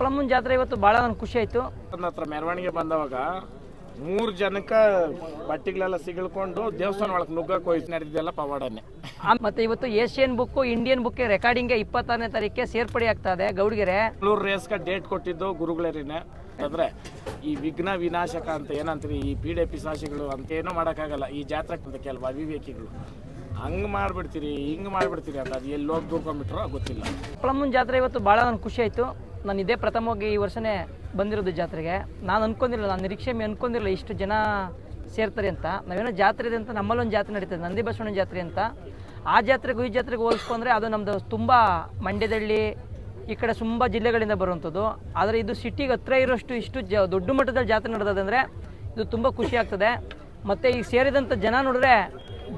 ಸಪ್ಲಮ್ಮನ ಜಾತ್ರೆ ಇವತ್ತು ಭಾಳ ನನಗೆ ಖುಷಿ ಆಯಿತು. ನನ್ನ ಹತ್ರ ಮೆರವಣಿಗೆ ಬಂದವಾಗ ಮೂರು ಜನಕ್ಕೆ ಬಟ್ಟೆಗಳೆಲ್ಲ ಸಿಗಳ್ಕೊಂಡು ದೇವಸ್ಥಾನ ಒಳಗೆ ನುಗ್ಗಕ್ಕೆ ಹೋಯ್ತು ನಡೆದಿದ್ದೆಲ್ಲ ಪವಾಡನೆ. ಮತ್ತೆ ಇವತ್ತು ಏಷ್ಯನ್ ಬುಕ್ ಇಂಡಿಯನ್ ಬುಕ್ ರೆಕಾರ್ಡಿಂಗ್ಗೆ ಇಪ್ಪತ್ತಾರನೇ ತಾರೀಕಿಗೆ ಸೇರ್ಪಡೆ ಆಗ್ತಾ ಇದೆ ಗೌಡ್ಗೆರೆ. ರೇಸ್ ರೇಸ್ಗೆ ಡೇಟ್ ಕೊಟ್ಟಿದ್ದು ಗುರುಗಳೇರಿನ. ಅಂದ್ರೆ ಈ ವಿಘ್ನ ವಿನಾಶಕ ಅಂತ ಏನಂತೀವಿ ಈ ಪೀಡೆ ಪಿಸಾಶಿಗಳು ಅಂತ ಏನೂ ಮಾಡೋಕ್ಕಾಗಲ್ಲ. ಈ ಜಾತ್ರೆ ಕೆಲವು ಅವಿವೇಕಿಗಳು? ಹಂಗೆ ಮಾಡ್ಬಿಡ್ತೀರಿ ಹಿಂಗೆ ಮಾಡ್ಬಿಡ್ತೀರಿ ಅಂತ ಅದು ಎಲ್ಲಿ ಹೋಗಿ ದೂರ್ಕೊಂಡ್ಬಿಟ್ರೋ ಗೊತ್ತಿಲ್ಲ. ಸಪ್ಲಮ್ಮನ ಜಾತ್ರೆ ಇವತ್ತು ಭಾಳ ನನಗೆ ಖುಷಿ ಆಯಿತು. ನಾನು ಇದೇ ಪ್ರಥಮವಾಗಿ ಈ ವರ್ಷನೇ ಬಂದಿರೋದು ಜಾತ್ರೆಗೆ. ನಾನು ಅನ್ಕೊಂಡಿರಲಿಲ್ಲ, ನಾನು ನಿರೀಕ್ಷೆ ಅನ್ಕೊಂಡಿರಲಿಲ್ಲ ಇಷ್ಟು ಜನ ಸೇರ್ತಾರೆ ಅಂತ. ನಾವೇನೋ ಜಾತ್ರೆ ಇದೆ ಅಂತ, ನಮ್ಮಲ್ಲೊಂದು ಜಾತ್ರೆ ನಡೀತದೆ ನಂದಿ ಬಸವಣ್ಣ ಜಾತ್ರೆ ಅಂತ. ಆ ಜಾತ್ರೆಗೂ ಈ ಜಾತ್ರೆಗೆ ಹೋಲಿಸ್ಕೊಂಡ್ರೆ ಅದು ನಮ್ಮದು ತುಂಬ ಮಂಡ್ಯದಳ್ಳಿ, ಈ ಕಡೆ ತುಂಬ ಜಿಲ್ಲೆಗಳಿಂದ ಬರುವಂಥದ್ದು. ಆದರೆ ಇದು ಸಿಟಿಗೆ ಹತ್ರ ಇರೋಷ್ಟು ಇಷ್ಟು ಜ, ದೊಡ್ಡ ಮಟ್ಟದಲ್ಲಿ ಜಾತ್ರೆ ನಡೆದಂದರೆ ಇದು ತುಂಬ ಖುಷಿ ಆಗ್ತದೆ. ಮತ್ತು ಈಗ ಸೇರಿದಂಥ ಜನ ನೋಡಿದ್ರೆ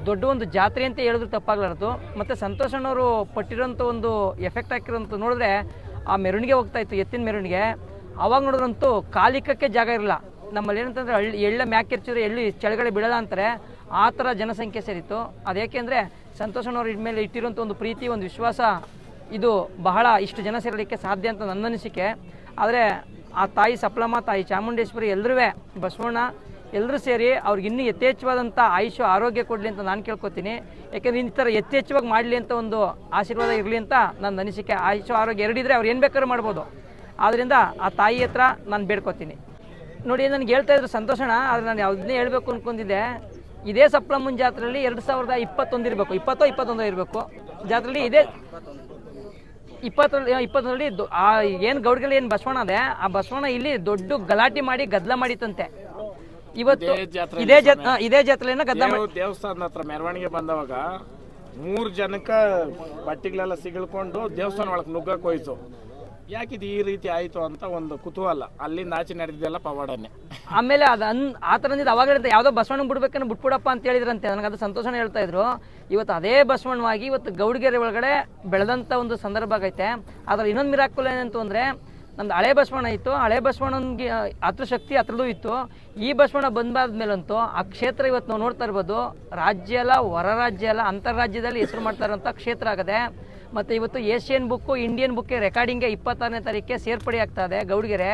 ದೊಡ್ಡ ಒಂದು ಜಾತ್ರೆ ಅಂತ ಹೇಳಿದ್ರು ತಪ್ಪಾಗ್ಲಾರ್ದು. ಮತ್ತು ಸಂತೋಷ್ ಅಣ್ಣವರು ಪಟ್ಟಿರೋಂಥ ಒಂದು ಎಫೆಕ್ಟ್ ಹಾಕಿರೋಂಥ ನೋಡಿದ್ರೆ ಆ ಮೆರವಣಿಗೆ ಹೋಗ್ತಾ ಇತ್ತು, ಎತ್ತಿನ ಮೆರವಣಿಗೆ. ಅವಾಗ ನೋಡಿದ್ರಂತೂ ಕಾಲಿಕಕ್ಕೆ ಜಾಗ ಇರಲ್ಲ ನಮ್ಮಲ್ಲಿ ಏನಂತಂದ್ರೆ ಹಳ್ಳಿ, ಎಳ್ಳ ಮ್ಯಾಕೆರ್ಚಿದ್ರೆ ಎಳ್ಳಿ ಚಳಗಡೆ ಬಿಡಲ್ಲ ಅಂತಾರೆ, ಆ ಥರ ಜನಸಂಖ್ಯೆ ಸೇರಿತ್ತು. ಅದೇಕೆಂದರೆ ಸಂತೋಷ್ ಅಣ್ಣವ್ರು ಇದ್ಮೇಲೆ ಇಟ್ಟಿರೋಂಥ ಒಂದು ಪ್ರೀತಿ, ಒಂದು ವಿಶ್ವಾಸ, ಇದು ಬಹಳ ಇಷ್ಟು ಜನ ಸೇರಲಿಕ್ಕೆ ಸಾಧ್ಯ ಅಂತ ನನ್ನ ಅನಿಸಿಕೆ. ಆದರೆ ಆ ತಾಯಿ ಸಪ್ಲಮ್ಮ, ತಾಯಿ ಚಾಮುಂಡೇಶ್ವರಿ ಎಲ್ಲರೂ ಬಸವಣ್ಣ ಎಲ್ಲರೂ ಸೇರಿ ಅವ್ರಿಗೆ ಇನ್ನೂ ಯಥೇಚ್ಛವಾದಂಥ ಆಯುಷ, ಆರೋಗ್ಯ ಕೊಡಲಿ ಅಂತ ನಾನು ಕೇಳ್ಕೊತೀನಿ. ಯಾಕೆಂದ್ರೆ ಈ ಥರ ಯಥೇಚ್ಛವಾಗಿ ಮಾಡಲಿ ಅಂತ ಒಂದು ಆಶೀರ್ವಾದ ಇರಲಿ ಅಂತ ನನ್ನ ಅನಿಸಿಕೆ. ಆಯುಷ, ಆರೋಗ್ಯ ಎರಡಿದ್ರೆ ಅವ್ರು ಏನು ಬೇಕಾದ್ರೂ ಮಾಡ್ಬೋದು. ಆದ್ದರಿಂದ ಆ ತಾಯಿ ಹತ್ರ ನಾನು ಬೇಡ್ಕೊತೀನಿ. ನೋಡಿ, ನನಗೆ ಹೇಳ್ತಾ ಇದ್ರು ಸಂತೋಷಣ ಆದರೆ ನಾನು ಯಾವುದನ್ನೇ ಹೇಳಬೇಕು ಅಂದ್ಕೊಂಡಿದ್ದೆ ಇದೇ ಸಪ್ಲಮ್ಮನ ಜಾತ್ರೆಯಲ್ಲಿ ಎರಡು ಸಾವಿರದ ಇಪ್ಪತ್ತೊಂದು ಇರಬೇಕು. ಇಪ್ಪತ್ತೋ, ಇಪ್ಪತ್ತೊಂದು ಇರಬೇಕು. ಜಾತ್ರೆಯಲ್ಲಿ ಇದೇ ಇಪ್ಪತ್ತ ಇಪ್ಪತ್ತೊಂದರಲ್ಲಿ ಆ ಏನು ಗೌಡ್ಗಳು ಏನು ಬಸವಣ್ಣ ಅದೇ, ಆ ಬಸವಣ್ಣ ಇಲ್ಲಿ ದೊಡ್ಡ ಗಲಾಟೆ ಮಾಡಿ ಗದ್ದಲ ಮಾಡಿತ್ತಂತೆ. ಇವತ್ತು ಇದೇ ಜಾತ್ರೆ ಇದೇ ಜಾತ್ರೆ ಹಾ, ಇದೇ ಜಾತ್ರೆಯನ್ನ ಗದ್ದಲ ಮಾಡಿ ದೇವ್- ದೇವಸ್ಥಾನದ ಹತ್ರ ಮೆರವಣಿಗೆ ಬಂದವಾಗ ಮೂರು ಜನಕ್ಕ ಬಟ್ಟಿಗಳೆಲ್ಲ ಸಿಗಳ್ಕೊಂಡು ದೇವಸ್ಥಾನ ಒಳಗೆ ನುಗ್ಗಕ್ಕೆ ಹೋಯ್ತು. ಯಾಕಿದು ಈ ರೀತಿ ಆಯಿತು ಅಂತ ಒಂದು ಕುತೂಹಲ. ಅಲ್ಲಿಂದ ಆಚೆ ನಡೆದಿದ್ದೆಲ್ಲ ಪವಾಡನೆ. ಆಮೇಲೆ ಅದು ಅನ್ ಆ ಥರದಿಂದ ಅವಾಗ ಹೇಳಿದ್ರೆ ಯಾವುದೋ ಬಸವಣ್ಣ ಬಿಡ್ಬೇಕನ್ನ ಬಿಟ್ಬಿಡಪ್ಪ ಅಂತ ಹೇಳಿದ್ರಂತೆ ನನಗೆ ಅದು ಸಂತೋಷನೇ ಹೇಳ್ತಾ ಇದ್ರು. ಇವತ್ತು ಅದೇ ಬಸವಣ್ಣವಾಗಿ ಇವತ್ತು ಗೌಡಗೆರೆ ಒಳಗಡೆ ಬೆಳೆದಂಥ ಒಂದು ಸಂದರ್ಭ ಆಗೈತೆ. ಆದ್ರೆ ಇನ್ನೊಂದು ಮಿರಾಕುಲ್ ಏನಂತ ಅಂದರೆ ನಮ್ದು ಹಳೆ ಬಸವಣ್ಣ ಇತ್ತು. ಹಳೆ ಬಸವಣ್ಣನಿಗೆ ಅದ್ರ ಶಕ್ತಿ ಹತ್ರದೂ ಇತ್ತು. ಈ ಬಸವಣ್ಣ ಬಂದಾದ್ಮೇಲಂತೂ ಆ ಕ್ಷೇತ್ರ ಇವತ್ತು ನಾವು ನೋಡ್ತಾ ಇರ್ಬೋದು, ರಾಜ್ಯ ಅಲ್ಲ, ಹೊರ ರಾಜ್ಯ ಅಲ್ಲ ಅಂತಾರಾಜ್ಯದಲ್ಲಿ ಹೆಸರು ಮಾಡ್ತಾ ಕ್ಷೇತ್ರ ಆಗದೆ, ಮತ್ತು ಇವತ್ತು ಏಷ್ಯನ್ ಬುಕ್ಕು, ಇಂಡಿಯನ್ ಬುಕ್ಗೆ ರೆಕಾರ್ಡಿಂಗ್ಗೆ ಇಪ್ಪತ್ತಾರನೇ ತಾರೀಕಿಗೆ ಸೇರ್ಪಡೆ ಆಗ್ತಾ ಇದೆ ಗೌಡಗೆರೆ.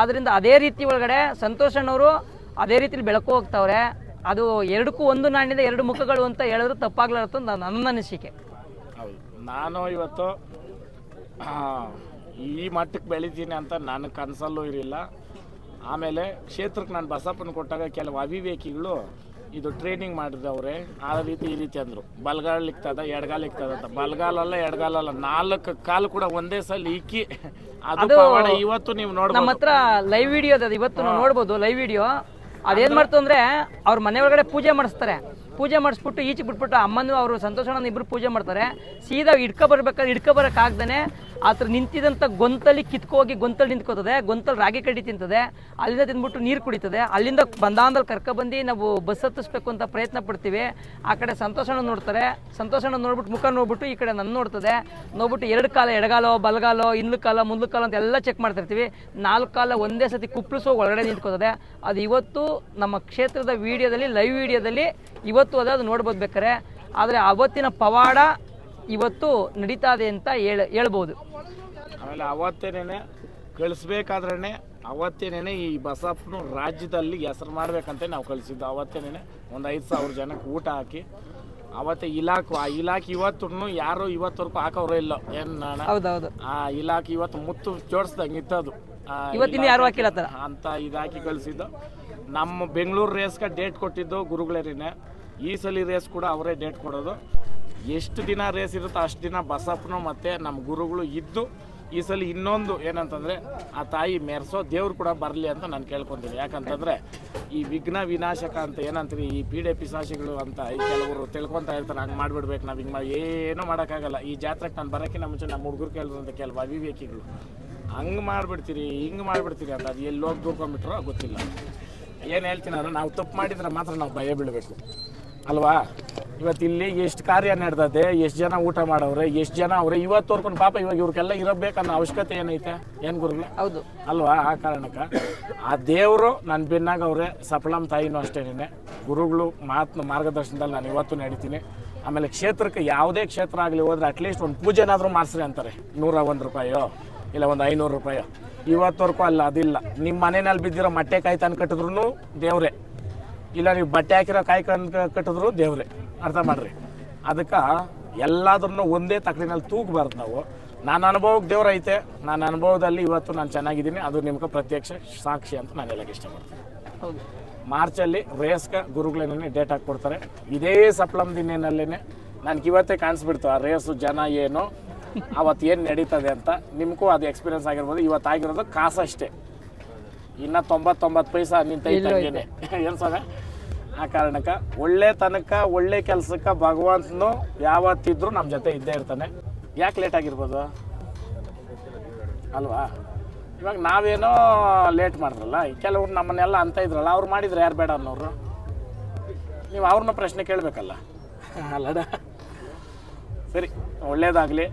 ಆದ್ದರಿಂದ ಅದೇ ರೀತಿ ಒಳಗಡೆ ಸಂತೋಷಣ್ಣವರು ಅದೇ ರೀತಿಲಿ ಬೆಳಕು ಹೋಗ್ತಾವ್ರೆ. ಅದು ಎರಡಕ್ಕೂ ಒಂದು ನಾಣ್ಯದ ಎರಡು ಮುಖಗಳು ಅಂತ ಹೇಳಿದ್ರು ತಪ್ಪಾಗ್ಲಾರ್ದು ಅಂತ ನನ್ನ ಅನಿಸಿಕೆ. ನಾನು ಇವತ್ತು ಈ ಮಟ್ಟಕ್ಕೆ ಬೆಳಿತೀನಿ ಅಂತ ನನ್ನ ಕನಸಲ್ಲೂ ಇರಲಿಲ್ಲ. ಆಮೇಲೆ ಕ್ಷೇತ್ರಕ್ಕೆ ನಾನು ಬಸಪ್ಪನ ಕೊಟ್ಟಾಗ ಕೆಲವು ಅವಿವೇಕಿಗಳು ಇದು ಟ್ರೈನಿಂಗ್ ಮಾಡಿದವ್ರೆ. ಆ ರೀತಿ ಈ ರೀತಿ ಅಂದರು. ಬಲ್ಗಾಲ್ ಇಕ್ತದ ಎಡಗಾಲ್ ಇಕ್ತದ ಅಂತ. ಬಲ್ಗಾಲಲ್ಲ ಎಡಗಾಲಲ್ಲ ನಾಲ್ಕು ಕಾಲು ಕೂಡ ಒಂದೇ ಸಲ ಇಕ್ಕಿ ಅದು ಇವತ್ತು ನೀವು ನಮ್ಮ ನೋಡ್ಬೋದು ಹತ್ರ ಲೈವ್ ವಿಡಿಯೋ ಅದ ಇವತ್ತು ನೋಡ್ಬೋದು ಲೈವ್ ವಿಡಿಯೋ ಅದೇನ್ ಮಾಡ್ತು ಅಂದ್ರೆ ಅವ್ರ ಮನೆ ಒಳಗಡೆ ಪೂಜೆ ಮಾಡಿಸ್ತಾರೆ. ಪೂಜೆ ಮಾಡಿಸ್ಬಿಟ್ಟು ಈಚೆ ಬಿಟ್ಬಿಟ್ಟು ಅಮ್ಮನೂ ಅವರು ಸಂತೋಷನ ಇಬ್ರು ಪೂಜೆ ಮಾಡ್ತಾರೆ. ಸೀದಾ ಹಿಡ್ಕೊ ಬರ್ಬೇಕಾದ್ರೆ ಹಿಡ್ಕೊ ಬರಕ್ ಆಗ್ದೇನೆ ಆತರ ನಿಂತಿದಂತ ಗೊಂತಲ್ಲಿ ಕಿತ್ಕೋಗಿ ಗೊಂತಲ್ಲಿ ನಿಂತ್ಕೋತದೆ ಗೊಂತಲ್ಲಿ ರಾಗಿ ಕಡ್ಡಿ ತಿಂತದೆ, ಅಲ್ಲಿಂದ ತಿಂದ್ಬಿಟ್ಟು ನೀರು ಕುಡಿತದೆ, ಅಲ್ಲಿಂದ ಬಂದಾಂದಲ್ಲಿ ಕರ್ಕೊಬಂದು ನಾವು ಬಸ್ ಹತ್ತಿಸ್ಬೇಕು ಅಂತ ಪ್ರಯತ್ನ ಪಡ್ತೀವಿ. ಆ ಕಡೆ ಸಂತೋಷನ ನೋಡ್ತಾರೆ. ಸಂತೋಷನ ನೋಡ್ಬಿಟ್ಟು ಮುಖ ನೋಡ್ಬಿಟ್ಟು ಈ ಕಡೆ ನನ್ನ ನೋಡ್ತದೆ. ನೋಡ್ಬಿಟ್ಟು ಎರಡು ಕಾಲ ಎಡಗಾಲೋ, ಬಲಗಾಲೋ, ಇನ್ನು ಕಾಲ ಮುಂದ್ಲು ಕಾಲ ಅಂತ ಎಲ್ಲ ಚೆಕ್ ಮಾಡ್ತಿರ್ತೀವಿ. ನಾಲ್ಕು ಕಾಲ ಒಂದೇ ಸತಿ ಕುಪ್ಪಳಿಸೋ ಒಳಗಡೆ ನಿಂತ್ಕೋತದೆ. ಅದು ಇವತ್ತು ನಮ್ಮ ಕ್ಷೇತ್ರದ ವಿಡಿಯೋದಲ್ಲಿ ಲೈವ್ ವಿಡಿಯೋದಲ್ಲಿ ಇವತ್ತು ಅದ ಅದು ನೋಡ್ಬೋದು ಬೇಕಾರೆ ಆದರೆ ಅವತ್ತಿನ ಪವಾಡ ಇವತ್ತು ನಡೀತಾ ಇದೆ ಅಂತ ಹೇಳ ಹೇಳ್ಬೋದು. ಆಮೇಲೆ ಅವತ್ತೇನೆ ಕಳಿಸ್ಬೇಕಾದ್ರೆ ಅವತ್ತೇನೆ ಈ ಬಸಪ್ಪನು ರಾಜ್ಯದಲ್ಲಿ ಹೆಸರು ಮಾಡ್ಬೇಕಂತ ನಾವು ಕಳಿಸಿದ್ದು. ಅವತ್ತೇನೆ ಒಂದು ಐದು ಸಾವಿರ ಜನಕ್ಕೆ ಊಟ ಹಾಕಿ ಅವತ್ತೆ ಇಲಾಖೆ ಆ ಇಲಾಖೆ ಇವತ್ತು ಯಾರು ಇವತ್ತವರೆಗೂ ಹಾಕೋರು ಇಲ್ಲ. ಏನು ಹೌದೌದು. ಆ ಇಲಾಖೆ ಇವತ್ತು ಮುತ್ತು ಜೋಡಿಸ್ದಂಗೆ ಇತ್ತದು. ಇವತ್ತಿನ ಯಾರು ಹಾಕಿಲ್ಲ ಅಂತ ಇದಾಕಿ ಕಳಿಸಿದ್ದು. ನಮ್ಮ ಬೆಂಗಳೂರು ರೇಸ್ಗೆ ಡೇಟ್ ಕೊಟ್ಟಿದ್ದು ಗುರುಗಳೇರಿನೇ. ಈ ಸಲ ರೇಸ್ ಕೂಡ ಅವರೇ ಡೇಟ್ ಕೊಡೋದು. ಎಷ್ಟು ದಿನ ರೇಸ್ ಇರುತ್ತೋ ಅಷ್ಟು ದಿನ ಬಸಪ್ಪನು ಮತ್ತು ನಮ್ಮ ಗುರುಗಳು ಇದ್ದು ಈ ಸಲ ಇನ್ನೊಂದು ಏನಂತಂದರೆ ಆ ತಾಯಿ ಮೆರೆಸೋ, ದೇವ್ರು ಕೂಡ ಬರಲಿ ಅಂತ ನಾನು ಕೇಳ್ಕೊತೀನಿ. ಯಾಕಂತಂದರೆ ಈ ವಿಘ್ನ ವಿನಾಶಕ ಅಂತ ಏನಂತೀರಿ, ಈ ಪೀಡೆ ಪಿಸಾಶಿಗಳು ಅಂತ ಈ ಕೆಲವರು ತಿಳ್ಕೊತಾ ಇರ್ತಾರೆ, ಹಂಗೆ ಮಾಡಿಬಿಡ್ಬೇಕು ನಾವು ಹಿಂಗೆ ಏನೂ ಮಾಡೋಕ್ಕಾಗಲ್ಲ. ಈ ಜಾತ್ರೆಗೆ ನಾನು ಬರೋಕ್ಕಿಂತ ಮುಂಚೆ ನಮ್ಮ ಹುಡುಗರು ಅಂತ ಕೆಲವು ಅವಿವೇಕಿಗಳು. ಹಂಗೆ ಮಾಡಿಬಿಡ್ತೀರಿ, ಹಿಂಗೆ ಮಾಡಿಬಿಡ್ತೀರಿ ಅಂತ ಅದು ಎಲ್ಲಿ ಹೋಗಿ ಗೊತ್ತಿಲ್ಲ. ಏನು ಹೇಳ್ತೀನಿ ಅಂದ್ರೆ ನಾವು ತಪ್ಪು ಮಾಡಿದ್ರೆ ಮಾತ್ರ ನಾವು ಭಯ ಬೀಳಬೇಕು. ಅಲ್ವಾ? ಇವತ್ತು ಇಲ್ಲಿ ಎಷ್ಟು ಕಾರ್ಯ ನಡೆದದೆ ಎಷ್ಟು ಜನ ಊಟ ಮಾಡವ್ರೆ ಎಷ್ಟು ಜನ ಅವ್ರೆ? ತೋರ್ಕೊಂಡು ಪಾಪ ಇವಾಗ ಇವ್ರಿಗೆಲ್ಲ ಇರಬೇಕನ್ನೋ ಅವಶ್ಯಕತೆ ಏನೈತೆ? ಏನು ಗುರುಗಳು? ಹೌದು. ಅಲ್ವಾ? ಆ ಕಾರಣಕ್ಕೆ ಆ ದೇವರು ನನ್ನ ಬೆನ್ನಾಗ ಅವ್ರೆ ಸಫಲಂ ತಾಯಿನೂ ಅಷ್ಟೇನೆ ಗುರುಗಳು ಮಾತು ಮಾರ್ಗದರ್ಶನದಲ್ಲಿ ನಾನು ಇವತ್ತು ನಡೀತೀನಿ. ಆಮೇಲೆ ಕ್ಷೇತ್ರಕ್ಕೆ ಯಾವುದೇ ಕ್ಷೇತ್ರ ಆಗಲಿ ಹೋದ್ರೆ ಅಟ್ಲೀಸ್ಟ್ ಒಂದು ಪೂಜೆನಾದರೂ ಮಾಡಿಸ್ರಿ ಅಂತಾರೆ. ನೂರ ಒಂದು ರೂಪಾಯೋ? ಇಲ್ಲ ಒಂದು ಐನೂರು ರೂಪಾಯೋ? ಇವತ್ತವರೆಗೂ ಅಲ್ಲ ಅದಿಲ್ಲ. ನಿಮ್ಮ ಮನೆಯಲ್ಲಿ ಬಿದ್ದಿರೋ ಮಟ್ಟೆ ಕಾಯಿ ತಂದು ಕಟ್ಟಿದ್ರು ದೇವ್ರೆ. ಇಲ್ಲ ನೀವು ಬಟ್ಟೆ ಹಾಕಿರೋ ಕಾಯಿ ಕಟ್ಟಿದ್ರು ದೇವ್ರೆ, ಅರ್ಥ ಮಾಡ್ರಿ. ಅದಕ್ಕೆ ಎಲ್ಲಾದ್ರೂ ಒಂದೇ ತಕ್ಕಡಿನಲ್ಲಿ ತೂಗಬಾರ್ದು ನಾವು. ನನ್ನ ಅನುಭವಕ್ಕೆ ದೇವ್ರ ಐತೆ, ನನ್ನ ಅನುಭವದಲ್ಲಿ ಇವತ್ತು ನಾನು ಚೆನ್ನಾಗಿದ್ದೀನಿ, ಅದು ನಿಮ್ಗೆ ಪ್ರತ್ಯಕ್ಷ ಸಾಕ್ಷಿ ಅಂತ ನಾನು ಹೇಳಕ್ಕೆ ಇಷ್ಟಪಡ್ತೀನಿ. ಮಾರ್ಚಲ್ಲಿ ರೇಸ್ಗೆ ಗುರುಗಳೇನೇ ಡೇಟ್ ಹಾಕ್ಕೊಡ್ತಾರೆ. ಇದೇ ಸಪ್ಲಮ್ ದಿನೇನಲ್ಲೇ ನನಗೆ ಇವತ್ತೇ ಕಾಣಿಸ್ಬಿಡ್ತು, ಆ ರೇಸು ಜನ ಏನು ಅವತ್ತು ಏನು ನಡೀತದೆ ಅಂತ. ನಿಮಗೂ ಅದು ಎಕ್ಸ್ಪೀರಿಯನ್ಸ್ ಆಗಿರ್ಬೋದು, ಇವತ್ತಾಗಿರೋದು ಕಾಸಷ್ಟೇ. ಇನ್ನು ತೊಂಬತ್ತೊಂಬತ್ತು ಪೈಸಾ ನಿಂತೈತಂಗೇನೆ ಏನು ಸ್ವಾಮಿ ಆ ಕಾರಣಕ್ಕೆ ಒಳ್ಳೆ ತನಕ ಒಳ್ಳೆ ಕೆಲಸಕ್ಕೆ ಭಗವಂತನು ಯಾವತ್ತಿದ್ರು ನಮ್ಮ ಜೊತೆ ಇದ್ದೇ ಇರ್ತಾನೆ. ಯಾಕೆ ಲೇಟ್ ಆಗಿರ್ಬೋದು? ಅಲ್ವಾ? ಇವಾಗ ನಾವೇನೋ ಲೇಟ್ ಮಾಡಿದ್ರಲ್ಲ ಕೆಲವ್ರು ನಮ್ಮನ್ನೆಲ್ಲ ಅಂತ ಇದ್ರಲ್ಲ ಅವ್ರು ಮಾಡಿದ್ರೆ ಯಾರು ಬೇಡ ಅನ್ನೋರು? ನೀವು ಅವ್ರನ್ನ ಪ್ರಶ್ನೆ ಕೇಳಬೇಕಲ್ಲ? ಅಲ್ಲಡ? ಸರಿ ಒಳ್ಳೇದಾಗಲಿ.